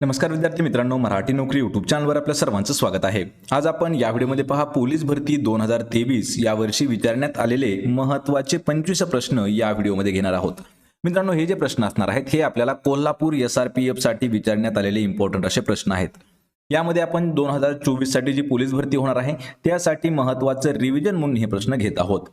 नमस्कार विद्यार्थी मित्रांनो मराठी नोकरी यूट्यूब चॅनलवर आपल्या सर्वांचं स्वागत आहे. आज आपण या व्हिडिओमध्ये पहा पोलीस भरती दोन हजार तेवीस या वर्षी विचारण्यात आलेले महत्त्वाचे पंचवीस प्रश्न या व्हिडिओमध्ये घेणार आहोत. मित्रांनो हे जे प्रश्न असणार आहेत हे आपल्याला कोल्हापूर एस आर पी एफसाठी विचारण्यात आलेले इम्पॉर्टंट असे प्रश्न आहेत. यामध्ये आपण दोन हजार चोवीससाठी जी पोलीस भरती होणार आहे त्यासाठी महत्त्वाचं रिव्हिजन म्हणून हे प्रश्न घेत आहोत.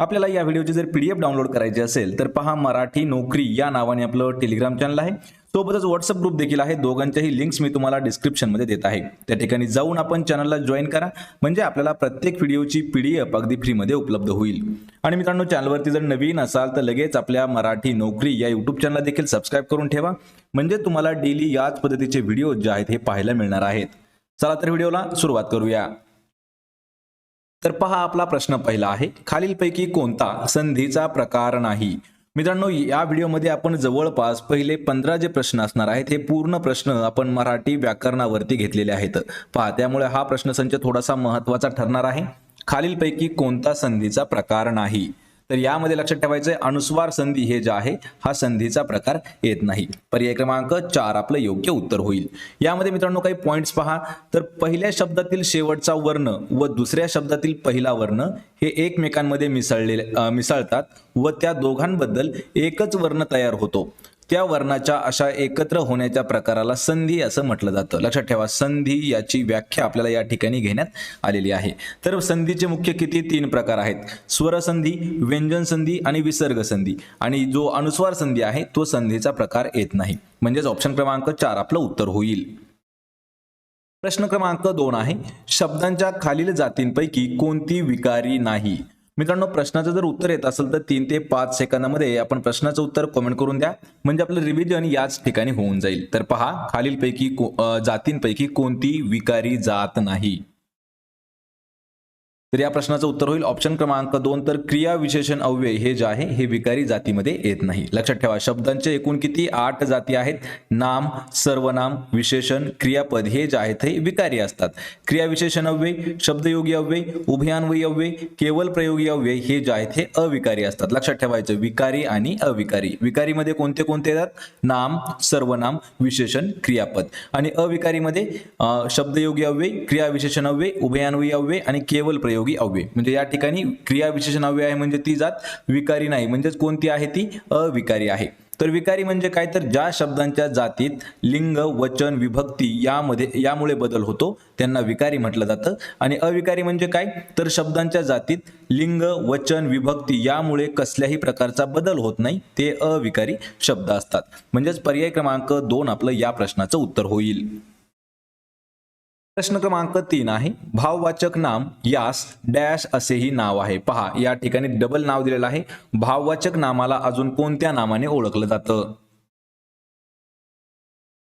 आपल्याला या व्हिडिओची जर पीडीएफ डाउनलोड करायची असेल तर पहा मराठी नोकरी या नावाने आपलं टेलिग्राम चॅनल आहे. सोबतच व्हॉट्सअप ग्रुप देखील आहे. दोघांच्याही लिंक्स मी तुम्हाला डिस्क्रिप्शनमध्ये देत आहे. त्या ठिकाणी जाऊन आपण चॅनलला जॉईन करा. म्हणजे आपल्याला प्रत्येक व्हिडिओची पी डी एफ अगदी फ्रीमध्ये उपलब्ध होईल. आणि मित्रांनो चॅनलवरती जर नवीन असाल तर लगेच आपल्या मराठी नोकरी या यूट्यूब चॅनलला देखील सबस्क्राईब करून ठेवा. म्हणजे तुम्हाला डेली याच पद्धतीचे व्हिडिओ जे आहेत हे पाहायला मिळणार आहेत. चला तर व्हिडिओला सुरुवात करूया. तर पहा आपला प्रश्न पहिला आहे खालीलपैकी कोणता संधीचा प्रकार नाही? मित्रांनो या व्हिडिओमध्ये आपण जवळपास पहिले पंधरा जे प्रश्न असणार आहेत हे पूर्ण प्रश्न आपण मराठी व्याकरणावरती घेतलेले आहेत. पहा त्यामुळे हा प्रश्नसंच थोडासा महत्त्वाचा ठरणार आहे. खालीलपैकी कोणता संधीचा प्रकार नाही? तर यामध्ये लक्षात ठेवायचं आहे अनुस्वार संधी हे जे आहे हा संधीचा प्रकार येत नाही. पर्याय क्रमांक चार आपलं योग्य उत्तर होईल. यामध्ये मित्रांनो काही पॉईंट्स पहा. तर पहिल्या शब्दातील शेवटचा वर्ण व दुसऱ्या शब्दातील पहिला वर्ण हे एकमेकांमध्ये मिसळलेले मिसळतात व त्या दोघांबद्दल एकच वर्ण तयार होतो. त्या वर्णाच्या अशा एकत्र होण्याच्या प्रकाराला संधी असं म्हटलं जातं. लक्षात ठेवा संधी याची व्याख्या आपल्याला या ठिकाणी घेण्यात आलेली आहे. तर संधीचे मुख्य किती? तीन प्रकार आहेत. स्वरसंधी व्यंजन संधी आणि विसर्ग संधी आणि जो अनुस्वार संधी आहे तो संधीचा प्रकार येत नाही. म्हणजेच ऑप्शन क्रमांक चार आपलं उत्तर होईल. प्रश्न क्रमांक दोन आहे. शब्दांच्या खालील जातींपैकी कोणती विकारी नाही? मित्रांनो प्रश्नाचं जर उत्तर येत असेल तर तीन ते पाच सेकंदामध्ये आपण प्रश्नाचं उत्तर कमेंट करून द्या. म्हणजे आपलं रिव्हिजन याच ठिकाणी होऊन जाईल. तर पहा खालीलपैकी जातींपैकी कोणती विकारी जात नाही? तर या प्रश्नाचं उत्तर होईल. ऑप्शन क्रमांक दोन तर क्रिया विशेषण अव्यय हे जे आहे हे विकारी जातीमध्ये येत नाही. लक्षात ठेवा शब्दांचे एकूण किती? आठ जाती आहेत. नाम सर्वनाम विशेषण क्रियापद हे जे आहेत हे विकारी असतात. क्रिया विशेषण अव्यय शब्दयोगी अव्यय उभयान्वयी अव्यय केवळ प्रयोगी अव्यय हे जे आहेत हे अविकारी असतात. लक्षात ठेवायचं विकारी आणि अविकारी. विकारीमध्ये कोणते कोणते येतात? नाम सर्वनाम विशेषण क्रियापद. आणि अविकारीमध्ये शब्दयोगी अव्यय क्रिया विशेषण अव्यय उभयान्वयी अव्यय आणि केवळ प्रयोग अव्यय. म्हणजे या ठिकाणी क्रिया विशेषण अव्यय आहे म्हणजे ती जात विकारी नाही. म्हणजेच कोणती आहे ती? अविकारी आहे. तर विकारी म्हणजे काय? तर ज्या शब्दांच्या जातीत लिंग वचन विभक्ती यामध्ये यामुळे बदल होतो त्यांना विकारी म्हटलं जातं. आणि अविकारी म्हणजे काय? तर शब्दांच्या जातीत लिंग वचन विभक्ती यामुळे कसल्याही प्रकारचा बदल होत नाही. ते अविकारी शब्द असतात. म्हणजेच पर्याय क्रमांक दोन आपलं या प्रश्नाचं उत्तर होईल. प्रश्न क्रमांक तीन आहे. भाववाचक नाम यास डॅश असेही नाव आहे. पहा या ठिकाणी डबल नाव दिलेलं आहे. भाववाचक नामाला अजून कोणत्या नामाने ओळखलं जातं?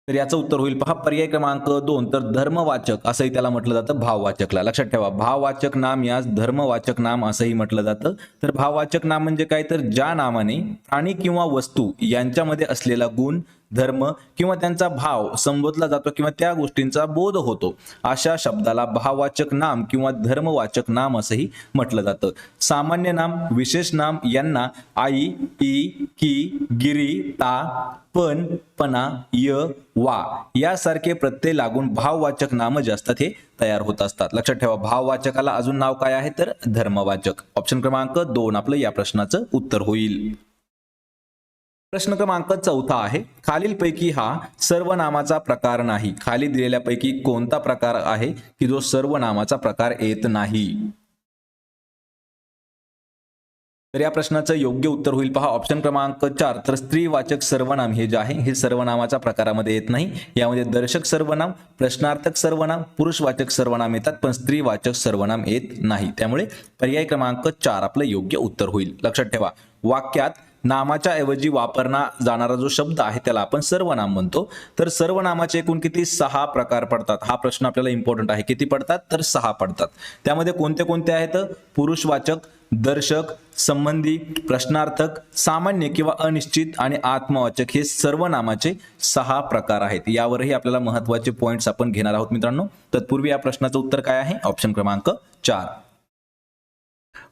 तर याचं उत्तर होईल. पहा पर्याय क्रमांक दोन तर धर्मवाचक असंही त्याला म्हटलं जातं भाववाचकला. लक्षात ठेवा भाववाचक नाम यास धर्मवाचक नाम असंही म्हटलं जातं. तर भाववाचक नाम म्हणजे काय? तर ज्या नामाने प्राणी किंवा वस्तू यांच्यामध्ये असलेला गुण धर्म किंवा त्यांचा भाव संबोधला जातो किंवा त्या गोष्टींचा बोध होतो. अशा शब्दाला भाववाचक नाम किंवा धर्मवाचक नाम असंही म्हटलं जातं. सामान्य नाम विशेष नाम यांना आई ई की गिरी ता पण पणा य वा यासारखे प्रत्यय लागून भाववाचक नाम जे असतात हे तयार होत असतात. लक्षात ठेवा भाववाचकाला अजून नाव काय आहे? तर धर्मवाचक. ऑप्शन क्रमांक दोन आपलं या प्रश्नाचं उत्तर होईल. प्रश्न क्रमांक चौथा आहे. खालीलपैकी हा सर्वनामाचा प्रकार नाही. खाली दिलेल्यापैकी कोणता प्रकार आहे की जो सर्वनामाचा प्रकार येत नाही? तर या प्रश्नाचं योग्य उत्तर होईल पहा. ऑप्शन क्रमांक चार. तर स्त्रीवाचक सर्वनाम हे जे आहे हे सर्वनामाच्या प्रकारामध्ये येत नाही. यामध्ये दर्शक सर्वनाम प्रश्नार्थक सर्वनाम पुरुषवाचक सर्वनाम येतात पण स्त्रीवाचक सर्वनाम येत नाही. त्यामुळे पर्याय क्रमांक चार आपलं योग्य उत्तर होईल. लक्षात ठेवा. वाक्यात नामाच्या ऐवजी वापरला जाणारा जो शब्द आहे त्याला आपण सर्वनाम म्हणतो. तर सर्वनामाचे एकूण किती? सहा प्रकार पडतात. हा प्रश्न आपल्याला इम्पॉर्टंट आहे. किती पडतात? तर सहा पडतात. त्यामध्ये कोणते कोणते आहेत? पुरुषवाचक दर्शक संबंधी प्रश्नार्थक सामान्य किंवा अनिश्चित आणि आत्मवाचक हे सर्वनामाचे सहा प्रकार आहेत. यावरही आपल्याला महत्त्वाचे पॉईंट्स आपण घेणार आहोत मित्रांनो. तत्पूर्वी या प्रश्नाचं उत्तर काय आहे? ऑप्शन क्रमांक चार.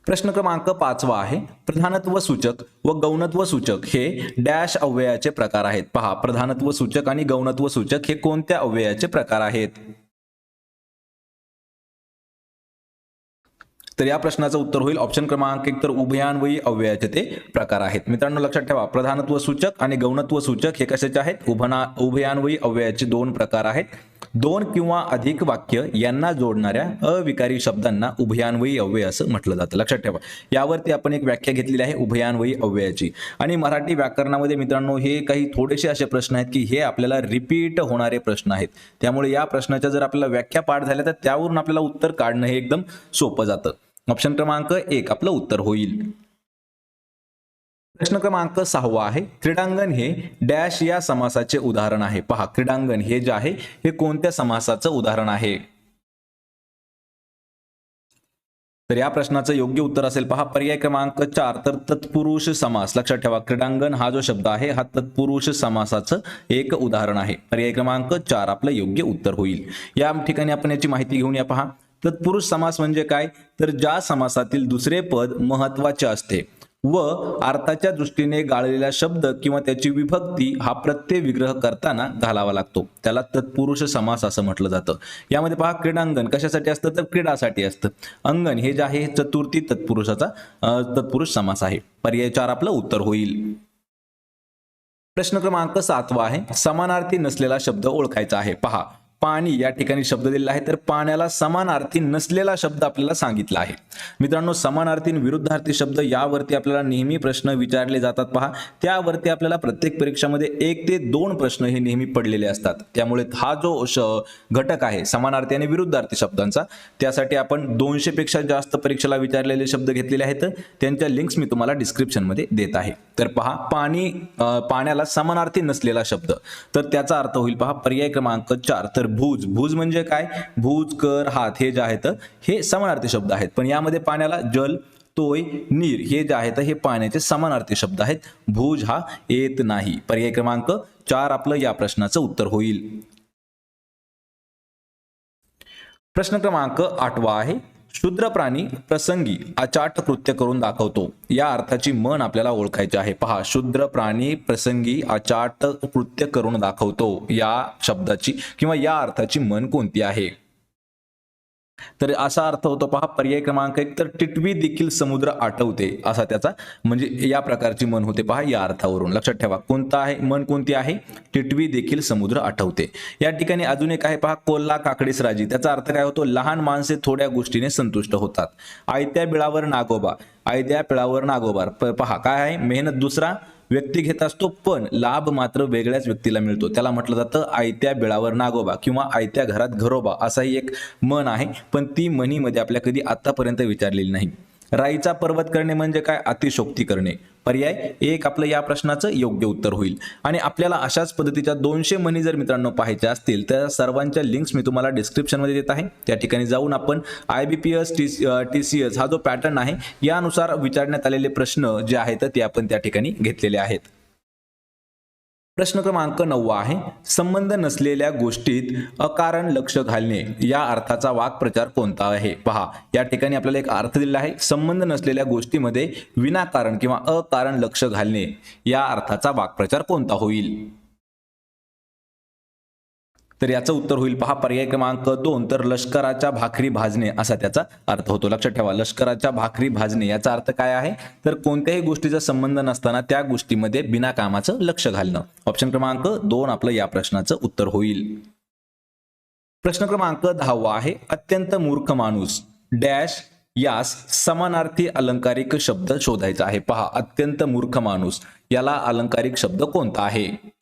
प्रश्न क्रमांक पाचवा आहे. प्रधानत्व सूचक व गौणत्व सूचक हे डॅश अव्ययाचे प्रकार आहेत. पहा प्रधानत्व सूचक आणि गौणत्व सूचक हे कोणत्या अव्ययाचे प्रकार आहेत? तर या प्रश्नाचं उत्तर होईल. ऑप्शन क्रमांक एक तर उभयान्वयी अव्ययाचे ते प्रकार आहेत. मित्रांनो लक्षात ठेवा. प्रधानत्व सूचक आणि गौणत्व सूचक हे कशाचे आहेत? उभना उभयान्वयी अव्ययाचे दोन प्रकार आहेत. दोन किंवा अधिक वाक्य यांना जोडणाऱ्या अविकारी शब्दांना उभयान्वयी अव्यय असं म्हटलं जातं. लक्षात ठेवा. यावरती आपण एक व्याख्या घेतलेली आहे उभयान्वयी अव्ययाची. आणि मराठी व्याकरणामध्ये मित्रांनो हे काही थोडेसे असे प्रश्न आहेत की हे आपल्याला रिपीट होणारे प्रश्न आहेत. त्यामुळे या प्रश्नाच्या जर आपल्याला व्याख्या पाठ झाल्या तर त्यावरून आपल्याला उत्तर काढणं हे एकदम सोपं जातं. ऑप्शन क्रमांक एक आपलं उत्तर होईल. प्रश्न क्रमांक सहावा आहे क्रीडांगण हे डॅश या समासाचे उदाहरण आहे. पहा क्रीडांगण हे जे आहे हे कोणत्या समासाचं उदाहरण आहे? तर या प्रश्नाचं योग्य उत्तर असेल पहा पर्याय क्रमांक चार तर तत्पुरुष समास. लक्षात ठेवा क्रीडांगण हा जो शब्द आहे हा तत्पुरुष समासाचं एक उदाहरण आहे. पर्याय क्रमांक चार आपलं योग्य उत्तर होईल. या ठिकाणी आपण याची माहिती घेऊन या पहा. तत्पुरुष समास म्हणजे काय? तर ज्या समासातील दुसरे पद महत्त्वाचे असते. व अर्थाच्या दृष्टीने गाळलेला शब्द किंवा त्याची विभक्ती हा प्रत्यय विग्रह करताना घालावा लागतो. त्याला तत्पुरुष समास असं म्हटलं जातं. यामध्ये पहा क्रीडांगण कशासाठी असतं? तर क्रीडासाठी असतं. अंगण हे जे आहे हे चतुर्थी तत्पुरुषाचा तत्पुरुष समास आहे. पर्याय चार आपलं उत्तर होईल. प्रश्न क्रमांक सातवा आहे. समानार्थी नसलेला शब्द ओळखायचा आहे. पहा पाणी या ठिकाणी शब्द दिलेला आहे. तर पाण्याला समानार्थी नसलेला शब्द आपल्याला सांगितला आहे. मित्रांनो समानार्थी विरुद्धार्थी शब्द यावरती आपल्याला नेहमी प्रश्न विचारले जातात पहा. त्यावरती आपल्याला प्रत्येक परीक्षामध्ये एक ते दोन प्रश्न हे नेहमी पडलेले असतात. त्यामुळे हा जो श घटक आहे समानार्थी आणि विरुद्धार्थी शब्दांचा त्यासाठी आपण दोनशे पेक्षा जास्त परीक्षेला विचारलेले शब्द घेतलेले आहेत. त्यांच्या लिंक्स मी तुम्हाला डिस्क्रिप्शनमध्ये देत आहे. तर पहा पाणी पाण्याला समानार्थी नसलेला शब्द. तर त्याचा अर्थ होईल पहा पर्याय क्रमांक चार. तर भूज. भूज म्हणजे काय? भूज कर हात हे जे आहेत हे समानार्थी शब्द आहेत. पण यामध्ये पाण्याला जल तोय नीर हे जे आहेत हे पाण्याचे समानार्थी शब्द आहेत. भूज हा येत नाही. पर्याय क्रमांक चार आपलं या प्रश्नाचं उत्तर होईल. प्रश्न क्रमांक आठवा आहे. शूद्र प्राणी प्रसंगी अचाट कृत्य करून दाखवतो. या अर्थाची मन आपल्याला ओळखायची आहे. पहा शूद्र प्राणी प्रसंगी अचाट कृत्य करून दाखवतो. या शब्दाची किंवा या अर्थाची मन कोणती आहे? तर असा अर्थ होतो पहा पर्याय क्रमांक एक तर टिटवी देखील समुद्र आठवते असा त्याचा म्हणजे या प्रकारची मन होते पहा या अर्थावरून. लक्षात ठेवा कोणता आहे मन कोणती आहे? टिटवी देखील समुद्र आठवते. या ठिकाणी अजून एक आहे पहा कोल्हा काकडीस राजी त्याचा अर्थ काय होतो? लहान माणसे थोड्या गोष्टीने संतुष्ट होतात. आयत्या बिळावर नागोबा आयत्या पिळावर नागोबार पहा काय आहे? मेहनत दुसरा व्यक्ती घेत असतो पण लाभ मात्र वेगळ्याच व्यक्तीला मिळतो. त्याला म्हटलं जातं आयत्या बिळावर नागोबा किंवा आयत्या घरात घरोबा असाही एक मन आहे. पण ती म्हणीमध्ये आपल्या कधी आतापर्यंत विचारलेली नाही. राईचा पर्वत करणे म्हणजे काय? अतिशोक्ती करणे. पर्याय एक आपलं या प्रश्नाचं योग्य उत्तर होईल. आणि आपल्याला अशाच पद्धतीच्या दोनशे म्हणी जर मित्रांनो पाहायच्या असतील तर सर्वांच्या लिंक्स मी तुम्हाला डिस्क्रिप्शनमध्ये देत आहे. त्या ठिकाणी जाऊन आपण I B P S T T C S हा जो पॅटर्न आहे यानुसार विचारण्यात आलेले प्रश्न जे आहेत ते आपण त्या ठिकाणी घेतलेले आहेत. प्रश्न क्रमांक नववा आहे संबंध नसलेल्या गोष्टीत अकारण लक्ष घालणे या अर्थाचा वाक्प्रचार कोणता आहे? पहा या ठिकाणी आपल्याला एक अर्थ दिलेला आहे संबंध नसलेल्या गोष्टीमध्ये विनाकारण किंवा अकारण लक्ष घालणे या अर्थाचा वाक्प्रचार कोणता होईल? तर याचं उत्तर होईल. पहा पर्याय क्रमांक दोन. तर लष्कराच्या भाकरी भाजणे असा त्याचा अर्थ होतो. लक्षात ठेवा लष्कराच्या भाकरी भाजणे याचा अर्थ काय आहे? तर कोणत्याही गोष्टीचा संबंध नसताना त्या गोष्टीमध्ये बिना कामाचं लक्ष घालणं. ऑप्शन क्रमांक दोन आपलं या प्रश्नाचं उत्तर होईल. प्रश्न क्रमांक दहावा आहे. अत्यंत मूर्ख माणूस डॅश यास समानार्थी अलंकारिक शब्द शोधायचा आहे. पहा अत्यंत मूर्ख माणूस याला अलंकारिक शब्द कोणता आहे?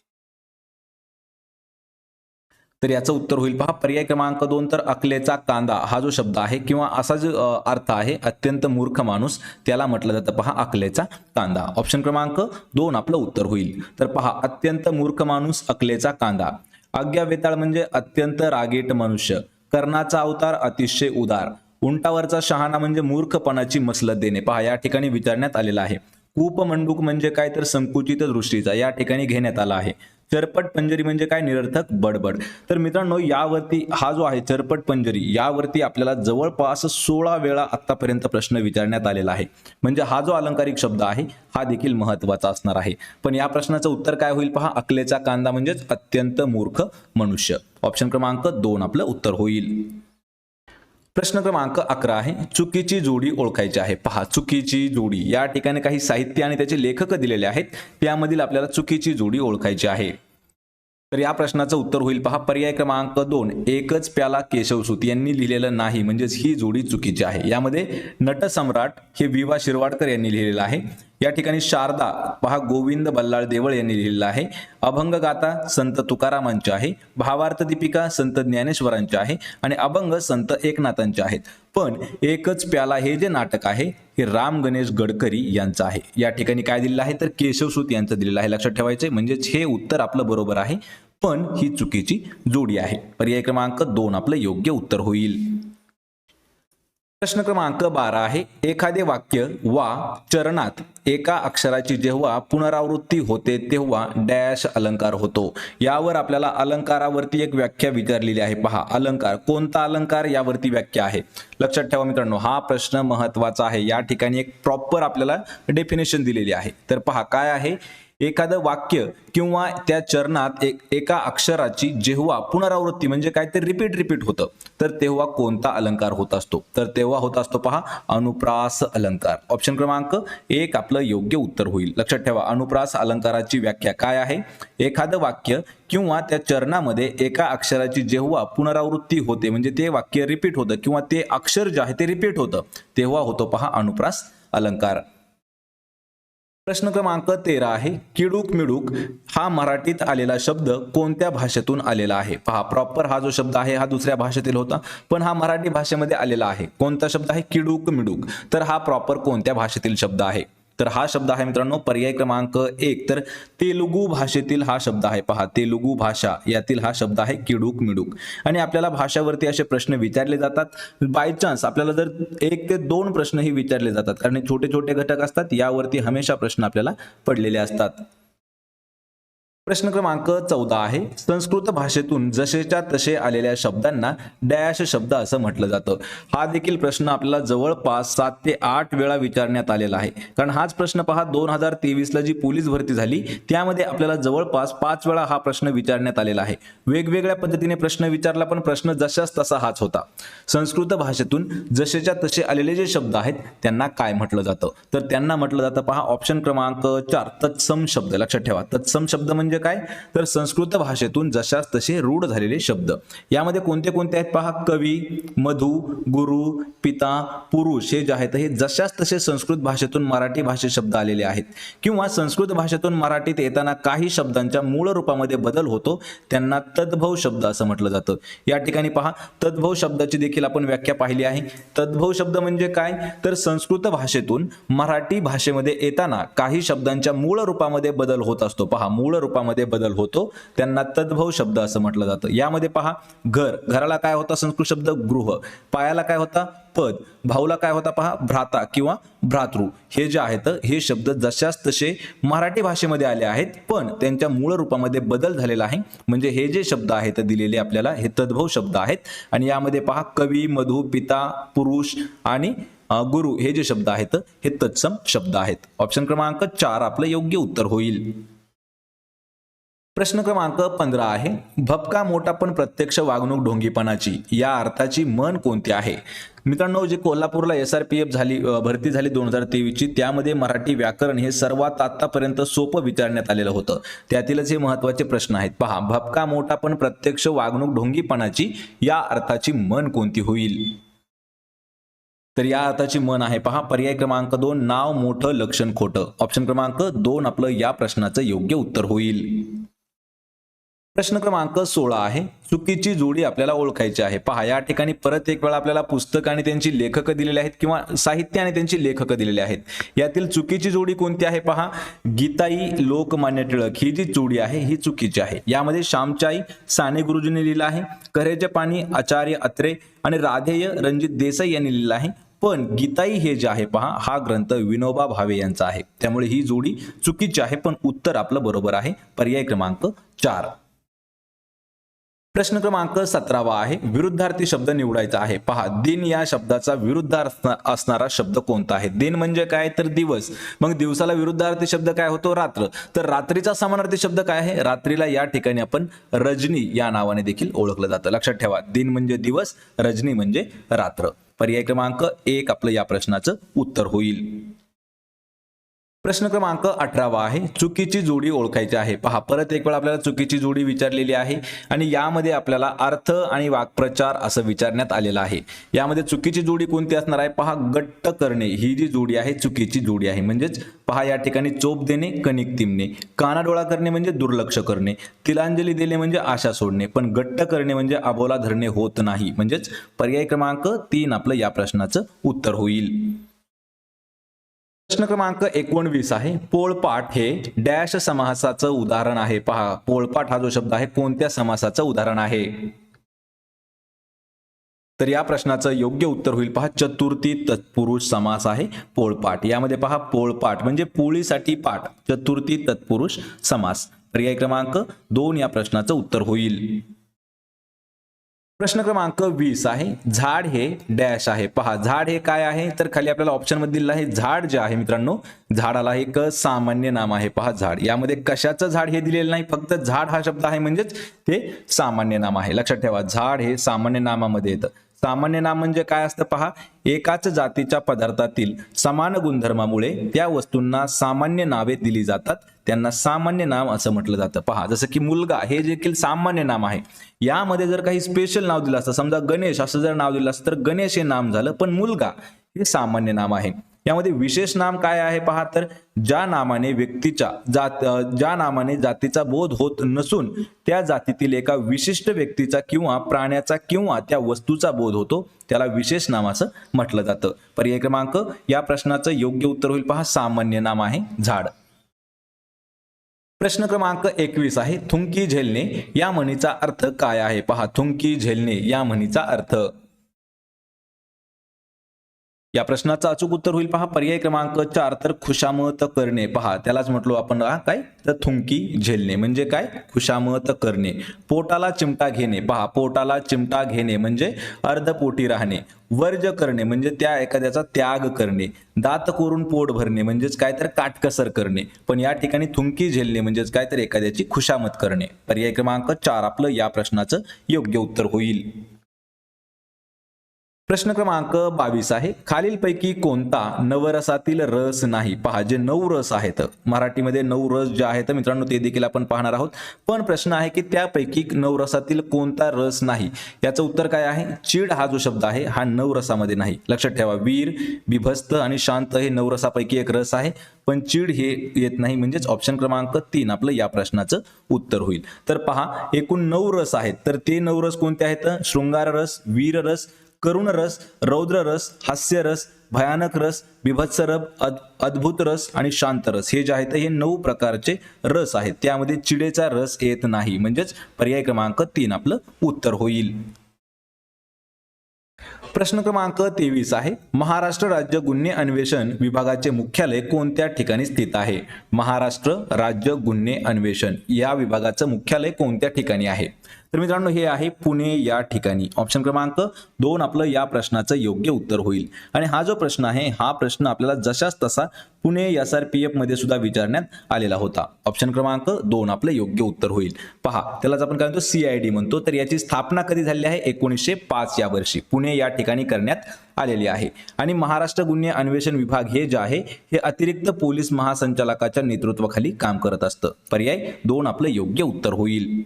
तर याचं उत्तर होईल. पहा पर्याय क्रमांक दोन तर अकलेचा कांदा हा जो शब्द आहे किंवा असा जो अर्थ आहे अत्यंत मूर्ख माणूस त्याला म्हटलं जातं पहा अकलेचा कांदा. ऑप्शन क्रमांक दोन आपलं उत्तर होईल. तर पहा अत्यंत मूर्ख माणूस अकलेचा कांदा. आज्ञा वेताळ म्हणजे अत्यंत रागीट मनुष्य. कर्णाचा अवतार अतिशय उदार. उंटावरचा शहाणा म्हणजे मूर्खपणाची मसलत देणे. पहा या ठिकाणी विचारण्यात आलेला आहे. कूपमंडूक म्हणजे काय? तर संकुचित दृष्टीचा. या ठिकाणी घेण्यात आला आहे. चरपट पंजरी म्हणजे काय? निरर्थक बडबड. तर मित्रांनो यावरती हा जो आहे चरपट पंजरी यावरती आपल्याला जवळपास सोळा वेळा आतापर्यंत प्रश्न विचारण्यात आलेला आहे. म्हणजे हा जो अलंकारिक शब्द आहे हा देखील महत्त्वाचा असणार आहे. पण या प्रश्नाचं उत्तर काय होईल पहा? अकलेचा कांदा म्हणजेच अत्यंत मूर्ख मनुष्य. ऑप्शन क्रमांक दोन आपलं उत्तर होईल. प्रश्न क्रमांक अकरा आहे. चुकीची जोडी ओळखायची आहे. पहा चुकीची जोडी. या ठिकाणी काही साहित्य आणि त्याचे लेखक दिलेले आहेत. त्यामधील आपल्याला चुकीची जोडी ओळखायची आहे. तर या प्रश्नाचं उत्तर होईल. पहा पर्याय क्रमांक दोन. एकच प्याला केशवसूत यांनी लिहिलेलं नाही. म्हणजेच ही जोडी चुकीची आहे. यामध्ये नटसम्राट हे विवा शिरवाडकर यांनी लिहिलेलं आहे. या ठिकाणी शारदा पहा गोविंद बल्लाळ देवळ यांनी लिहिलेलं आहे. अभंग गाथा संत तुकारामांचे आहे. भावार्थ दीपिका संत ज्ञानेश्वरांचे आहे. आणि अभंग संत एकनाथांचे आहेत. पण एकच प्याला हे जे नाटक आहे हे राम गणेश गडकरी यांचं आहे. या ठिकाणी काय दिलेलं आहे? तर केशवसूत यांचं दिलेलं आहे. लक्षात ठेवायचं म्हणजेच हे उत्तर आपलं बरोबर आहे. पण ही चुकीची जोडी आहे. पर्याय क्रमांक दोन आपलं योग्य उत्तर होईल. प्रश्न क्रमांक बारा आहे. एखादे वाक्य वा चरणात एका अक्षराची जेव्हा पुनरावृत्ती होते तेव्हा डॅश अलंकार होतो. यावर आपल्याला अलंकारावरती एक व्याख्या विचारलेली आहे. पहा अलंकार कोणता अलंकार यावरती व्याख्या आहे? लक्षात ठेवा मित्रांनो हा प्रश्न महत्त्वाचा आहे. या ठिकाणी एक प्रॉपर आपल्याला डेफिनेशन दिलेली आहे. तर पहा काय आहे? एखादं वाक्य किंवा त्या चरणात एक एका अक्षराची जेव्हा पुनरावृत्ती म्हणजे काय ते रिपीट रिपीट होतं तर तेव्हा कोणता अलंकार होत असतो? तर तेव्हा होत असतो पहा अनुप्रास अलंकार. ऑप्शन क्रमांक एक आपलं योग्य उत्तर होईल. लक्षात ठेवा अनुप्रास अलंकाराची व्याख्या काय आहे? एखादं वाक्य किंवा त्या चरणामध्ये एका अक्षराची जेव्हा पुनरावृत्ती होते म्हणजे ते वाक्य रिपीट होतं किंवा ते अक्षर जे आहे ते रिपीट होतं तेव्हा होतो पहा अनुप्रास अलंकार. प्रश्न क्रमांक तेरा आहे किडूक मिडूक हा मराठीत आलेला शब्द कोणत्या भाषेतून आलेला आहे? पहा प्रॉपर हा जो शब्द आहे हा दुसऱ्या भाषेतील होता पण हा मराठी भाषेमध्ये आलेला आहे. कोणता शब्द आहे? किडूक मिडूक. तर हा प्रॉपर कोणत्या भाषेतील शब्द आहे? तर हा शब्द आहे मित्रांनो पर्याय क्रमांक एक. तर तेलुगू भाषेतील हा शब्द आहे. पहा तेलुगू भाषा यातील हा शब्द आहे किडूक मिडूक. आणि आपल्याला भाषावरती असे प्रश्न विचारले जातात. बाय चान्स आपल्याला जर एक ते दोन प्रश्नही विचारले जातात. कारण छोटे छोटे घटक असतात यावरती हमेशा प्रश्न आपल्याला पडलेले असतात. प्रश्न क्रमांक चौदा आहे. संस्कृत भाषेतून जसेच्या तसे आलेल्या शब्दांना डॅश शब्द असं म्हटलं जातं. हा देखील प्रश्न आपल्याला जवळपास सात ते आठ वेळा विचारण्यात आलेला आहे. कारण हाच प्रश्न पहा दोन हजार तेवीसला जी पोलीस भरती झाली त्यामध्ये आपल्याला जवळपास पाच वेळा हा प्रश्न विचारण्यात आलेला आहे. वेगवेगळ्या पद्धतीने प्रश्न विचारला पण प्रश्न जशाच तसा हाच होता. संस्कृत भाषेतून जसेच्या तसे आलेले जे शब्द आहेत त्यांना काय म्हटलं जातं? तर त्यांना म्हटलं जातं पहा ऑप्शन क्रमांक चार तत्सम शब्द. लक्षात ठेवा तत्सम शब्द म्हणजे म्हणजे काय? तर संस्कृत भाषेतून जशास तसे रूढ झालेले शब्द. यामध्ये कोणते कोणते आहेत पहा? कवी मधु गुरु पिता पुरुष हे जे आहेत हे जशास तसे संस्कृत भाषेतून मराठी भाषेत शब्द आलेले आहेत. किंवा संस्कृत भाषेतून मराठीत येताना काही शब्दांच्या मूळ रूपामध्ये बदल होतो त्यांना तद्भव शब्द असं म्हटलं जातं. या ठिकाणी पहा तद्भव शब्दाची देखील आपण व्याख्या पाहिली आहे. तद्भव शब्द म्हणजे काय? तर संस्कृत भाषेतून मराठी भाषेमध्ये येताना काही शब्दांच्या मूळ रूपामध्ये बदल होत असतो. पहा मूळ रूपामध्ये बदल होतो. त्यांना तद्भव शब्द असं म्हटलं जातं. यामध्ये पहा घर. घराला काय होता? संस्कृत शब्द गृह. पायाला काय होता? पद. भाऊला काय होता पहा? भ्राता किंवा भ्रातृ. हे जे आहेत हे शब्द जशाच तसे मराठी भाषेमध्ये आले आहेत पण त्यांच्या मूळ रूपामध्ये बदल झालेला आहे. म्हणजे हे जे शब्द आहेत दिलेले आपल्याला हे तद्भव शब्द आहेत. आणि यामध्ये पहा कवी मधु पिता पुरुष आणि गुरु हे जे शब्द आहेत हे तत्सम शब्द आहेत. ऑप्शन क्रमांक चार आपलं योग्य उत्तर होईल. प्रश्न क्रमांक पंधरा आहे भपका मोठा पण प्रत्यक्ष वागणूक ढोंगीपणाची या अर्थाची मन कोणती आहे? मित्रांनो जे कोल्हापूरला एस आर पी एफ झाली भरती झाली दोन हजार तेवीसची त्यामध्ये मराठी व्याकरण हे सर्वात आतापर्यंत सोपं विचारण्यात आलेलं होतं. त्यातीलच हे महत्त्वाचे प्रश्न आहेत. पहा भपका मोठा पण प्रत्यक्ष वागणूक ढोंगीपणाची या अर्थाची मन कोणती होईल? तर या अर्थाची मन आहे पहा पर्याय क्रमांक दोन नाव मोठं लक्षण खोटं. ऑप्शन क्रमांक दोन आपलं या प्रश्नाचं योग्य उत्तर होईल. प्रश्न क्रमांक सोळा आहे. चुकीची जोडी आपल्याला ओळखायची आहे. पहा या ठिकाणी परत एक वेळा आपल्याला पुस्तक आणि त्यांची लेखक दिलेले आहेत किंवा साहित्य आणि त्यांची लेखक दिलेले आहेत. यातील चुकीची जोडी कोणती आहे पहा? गीताई लोकमान्य टिळक. ही जी जोडी आहे ही चुकीची आहे. यामध्ये श्यामचाई साने गुरुजींनी लिहिलं आहे करेचे पाणी आचार्य अत्रे आणि राधेय रणजित देसाई यांनी लिहिलं आहे. पण गीताई हे जे आहे पहा हा ग्रंथ विनोबा भावे यांचा आहे. त्यामुळे ही जोडी चुकीची आहे पण उत्तर आपलं बरोबर आहे. पर्याय क्रमांक चार. प्रश्न क्रमांक सतरावा आहे. विरुद्धार्थी शब्द निवडायचा आहे. पहा दिन या शब्दाचा विरुद्धार्थ असणारा शब्द कोणता आहे? दिन म्हणजे काय? तर दिवस. मग दिवसाला विरुद्धार्थी शब्द काय होतो? रात्र. तर रात्रीचा समानार्थी शब्द काय आहे? रात्रीला या ठिकाणी आपण रजनी या नावाने देखील ओळखलं जातं. लक्षात ठेवा दिन म्हणजे दिवस रजनी म्हणजे रात्र. पर्याय क्रमांक एक आपलं या प्रश्नाचं उत्तर होईल. प्रश्न क्रमांक अठरावा आहे. चुकीची जोडी ओळखायची आहे. पहा परत एक वेळ आपल्याला चुकीची जोडी विचारलेली आहे आणि यामध्ये आपल्याला अर्थ आणि वाक्प्रचार असं विचारण्यात आलेलं आहे. यामध्ये चुकीची जोडी कोणती असणार आहे? पहा गट्ट करणे. ही जी जोडी आहे चुकीची जोडी आहे. म्हणजेच पहा या ठिकाणी चोप देणे कणिक तिमणे. कानाडोळा करणे म्हणजे दुर्लक्ष करणे. तिलांजली देणे म्हणजे आशा सोडणे. पण गट्ट करणे म्हणजे अबोला धरणे होत नाही. म्हणजेच पर्याय क्रमांक तीन आपलं या प्रश्नाचं उत्तर होईल. प्रश्न क्रमांक एकोणवीस आहे. पोळपाट हे डॅश समासाचं उदाहरण आहे. पहा पोळपाट हा जो शब्द आहे कोणत्या समासाचं उदाहरण आहे? तर या प्रश्नाचं योग्य उत्तर होईल. पहा चतुर्थी तत्पुरुष समास आहे पोळपाट. यामध्ये पहा पोळपाट म्हणजे पोळीसाठी पाठ. चतुर्थी तत्पुरुष समास. पर्याय क्रमांक दोन या प्रश्नाचं उत्तर होईल. प्रश्न क्रमांक वीस आहे. झाड हे डॅश आहे. पहा झाड हे काय आहे? तर खाली आपल्याला ऑप्शनमध्ये दिलेलं आहे झाड जे आहे मित्रांनो झाडाला एक सामान्य नाम आहे. पहा झाड. यामध्ये कशाचं झाड हे दिलेलं नाही फक्त झाड हा शब्द आहे म्हणजेच ते सामान्य नाम आहे. लक्षात ठेवा झाड हे सामान्य नामामध्ये येतं. सामान्य नाम म्हणजे काय असतं पहा? एकाच जातीच्या पदार्थातील समान गुणधर्मामुळे त्या वस्तूंना सामान्य नावे दिली जातात. त्यांना सामान्य नाम असं म्हटलं जातं. पहा जसं की मुलगा हे देखील सामान्य नाम आहे. यामध्ये जर काही स्पेशल नाव दिलं असतं समजा गणेश असं जर नाव दिलं असतं तर गणेश हे नाम झालं पण मुलगा हे सामान्य नाम आहे. यामध्ये विशेष नाम काय आहे पहा तर ज्या नामाने व्यक्तीच्या जात ज्या नामाने जातीचा बोध होत नसून त्या जातीतील एका विशिष्ट व्यक्तीचा किंवा प्राण्याचा किंवा त्या वस्तूचा बोध होतो त्याला विशेष नाम असं म्हटलं जातं. पर्याय क्रमांक या प्रश्नाचं योग्य उत्तर होईल पहा सामान्य नाम आहे झाड. प्रश्न क्रमांक एकवीस आहे थुंकी झेलणे या म्हणीचा अर्थ काय आहे? पहा थुंकी झेलणे या म्हणीचा अर्थ. या प्रश्नाचं अचूक उत्तर होईल पहा. पर्याय क्रमांक चार तर खुशामत करणे. पहा त्यालाच म्हटलो आपण काय? तर थुंकी झेलणे. म्हणजे काय? खुशामत करणे. पोटाला चिमटा घेणे. पहा पोटाला चिमटा घेणे म्हणजे अर्धपोटी राहणे. वर्ज करणे म्हणजे त्या एखाद्याचा त्याग करणे. दात कोरून पोट भरणे म्हणजेच काय? तर काटकसर करणे. पण या ठिकाणी थुंकी झेलणे म्हणजेच काय? तर एखाद्याची खुशामत करणे. पर्याय क्रमांक चार आपलं या प्रश्नाचं योग्य उत्तर होईल. प्रश्न क्रमांक बावीस आहे. खालीलपैकी कोणता नवरसातील रस नाही? पहा जे नऊ रस आहेत. मराठीमध्ये नऊ रस जे आहेत मित्रांनो ते देखील आपण पाहणार आहोत. पण प्रश्न आहे की त्यापैकी नऊ रसातील कोणता रस नाही? याचं उत्तर काय आहे? चीड हा जो शब्द आहे हा नऊ रसामध्ये नाही. लक्षात ठेवा वीर बिभस्त आणि शांत हे नऊ रसापैकी एक रस आहे. पण चीड हे येत नाही म्हणजेच ऑप्शन क्रमांक तीन आपलं या प्रश्नाचं उत्तर होईल. तर पहा एकूण नऊ रस आहेत. तर ते नऊ रस कोणते आहेत? शृंगार रस वीर रस करुण रस रौद्र रस हास्य रस भयानक रस बिभत्स अद्भुत रस आणि शांत रस. हे जे आहेत हे नऊ प्रकारचे रस आहेत. त्यामध्ये चिडेचा रस येत नाही. म्हणजेच पर्याय क्रमांक तीन आपलं उत्तर होईल. प्रश्न क्रमांक तेवीस आहे. महाराष्ट्र राज्य गुन्हे अन्वेषण विभागाचे मुख्यालय कोणत्या ठिकाणी स्थित आहे? महाराष्ट्र राज्य गुन्हे अन्वेषण या विभागाचं मुख्यालय कोणत्या ठिकाणी आहे? तर मित्रांनो हे आहे पुणे या ठिकाणी. ऑप्शन क्रमांक दोन आपलं या प्रश्नाचं योग्य उत्तर होईल. आणि हा जो प्रश्न आहे हा प्रश्न आपल्याला जशाच तसा पुणे एस आर पी एफमध्ये सुद्धा विचारण्यात आलेला होता. ऑप्शन क्रमांक दोन आपलं योग्य उत्तर होईल. पहा त्यालाच आपण काय म्हणतो? सीआयडी म्हणतो. तर याची स्थापना कधी झाली आहे? एकोणीसशे पाच या वर्षी पुणे या ठिकाणी करण्यात आलेली आहे. आणि महाराष्ट्र गुन्हे अन्वेषण विभाग हे जे आहे हे अतिरिक्त पोलीस महासंचालकाच्या नेतृत्वाखाली काम करत असतं. पर्याय दोन आपलं योग्य उत्तर होईल.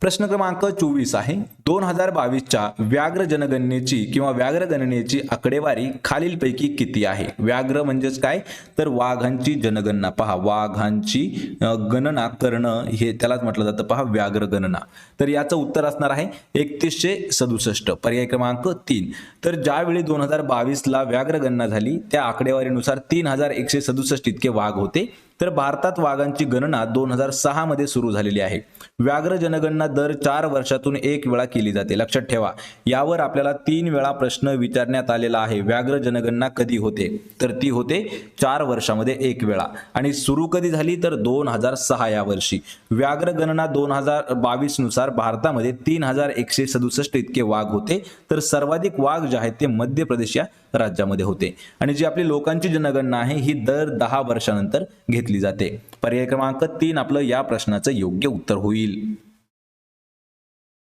प्रश्न क्रमांक चोवीस आहे. दोन हजार बावीसच्या व्याघ्र जनगणनेची किंवा व्याघ्र गणनेची आकडेवारी खालीलपैकी किती आहे? व्याघ्र म्हणजेच काय? तर वाघांची जनगणना पहा. वाघांची गणना करणं हे त्यालाच म्हटलं जातं. पहा व्याघ्र गणना. तर याचं उत्तर असणार आहे एकतीसशे सदुसष्ट. पर्याय क्रमांक तीन. तर ज्यावेळी दोन हजार बावीसला व्याघ्र गणना झाली त्या आकडेवारीनुसार तीन हजार एकशे सदुसष्ट इतके वाघ होते. तर भारतात वाघांची गणना दोन हजार सहा मध्ये सुरू झालेली आहे. व्याघ्र जनगणना दर चार वर्षातून एक वेळा केली जाते. लक्षात ठेवा यावर आपल्याला तीन वेळा प्रश्न विचारण्यात आलेला आहे. व्याघ्र जनगणना कधी होते? तर ती होते चार वर्षामध्ये एक वेळा. आणि सुरू कधी झाली? तर दोन हजार सहा या वर्षी. व्याघ्र गणना दोन हजार बावीसनुसार भारतामध्ये तीन हजार एकशे सदुसष्ट इतके वाघ होते. तर सर्वाधिक वाघ जे आहेत ते मध्य प्रदेश या राज्यामध्ये होते. आणि जी आपली लोकांची जनगणना आहे ही दर दहा वर्षानंतर घेतली जाते. पर्याय क्रमांक तीन आपलं या प्रश्नाचं योग्य उत्तर होईल.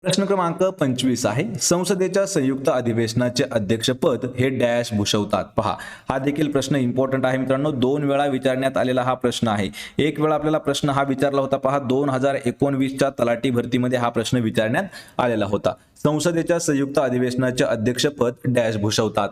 प्रश्न क्रमांक पंचवीस आहे. संसदेच्या संयुक्त अधिवेशनाचे अध्यक्षपद हे डॅश भूषवतात. पहा हा देखील प्रश्न इम्पॉर्टंट आहे मित्रांनो. दोन वेळा विचारण्यात आलेला हा प्रश्न आहे. एक वेळा आपल्याला प्रश्न हा विचारला होता. पहा दोन हजार एकोणवीसच्या तलाठी भरतीमध्ये हा प्रश्न विचारण्यात आलेला होता. संसदेच्या संयुक्त अधिवेशनाचे अध्यक्षपद डॅश भूषवतात.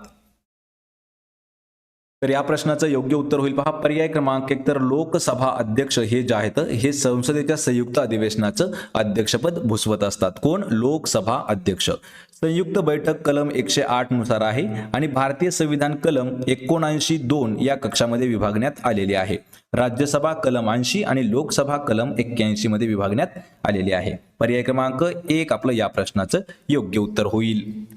तर या प्रश्नाचं योग्य उत्तर होईल. पहा पर्याय क्रमांक एक तर लोकसभा अध्यक्ष हे जे आहेत हे संसदेच्या संयुक्त अधिवेशनाचं अध्यक्षपद भुसवत असतात. कोण? लोकसभा अध्यक्ष. संयुक्त बैठक कलम एकशे आठनुसार आहे आणि भारतीय संविधान कलम एकोणऐंशी दोन या कक्षामध्ये विभागण्यात आलेली आहे. राज्यसभा कलम ऐंशी आणि लोकसभा कलम एक्क्याऐंशी मध्ये विभागण्यात आलेली आहे. पर्याय क्रमांक एक आपलं या प्रश्नाचं योग्य उत्तर होईल.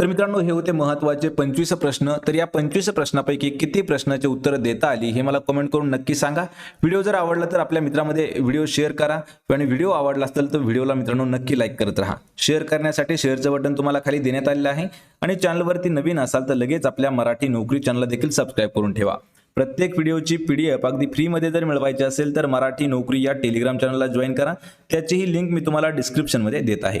तर मित्रांनो हे होते महत्त्वाचे पंचवीस प्रश्न. तर या पंचवीस प्रश्नापैकी किती प्रश्नाचे उत्तर देता आली हे मला कमेंट करून नक्की सांगा. व्हिडिओ जर आवडला तर आपल्या मित्रामध्ये व्हिडिओ शेअर करा. आणि व्हिडिओ आवडला असेल तर व्हिडिओला मित्रांनो नक्की लाईक करत राहा. शेअर करण्यासाठी शेअरचं बटन तुम्हाला खाली देण्यात आलेलं आहे. आणि चॅनलवरती नवीन असाल तर लगेच आपल्या मराठी नोकरी चॅनलला देखील सबस्क्राईब करून ठेवा. प्रत्येक व्हिडिओची पी डी एफ अगदी फ्रीमध्ये जर मिळवायची असेल तर मराठी नोकरी या टेलिग्राम चॅनलला जॉईन करा. त्याचीही लिंक मी तुम्हाला डिस्क्रिप्शनमध्ये देत आहे.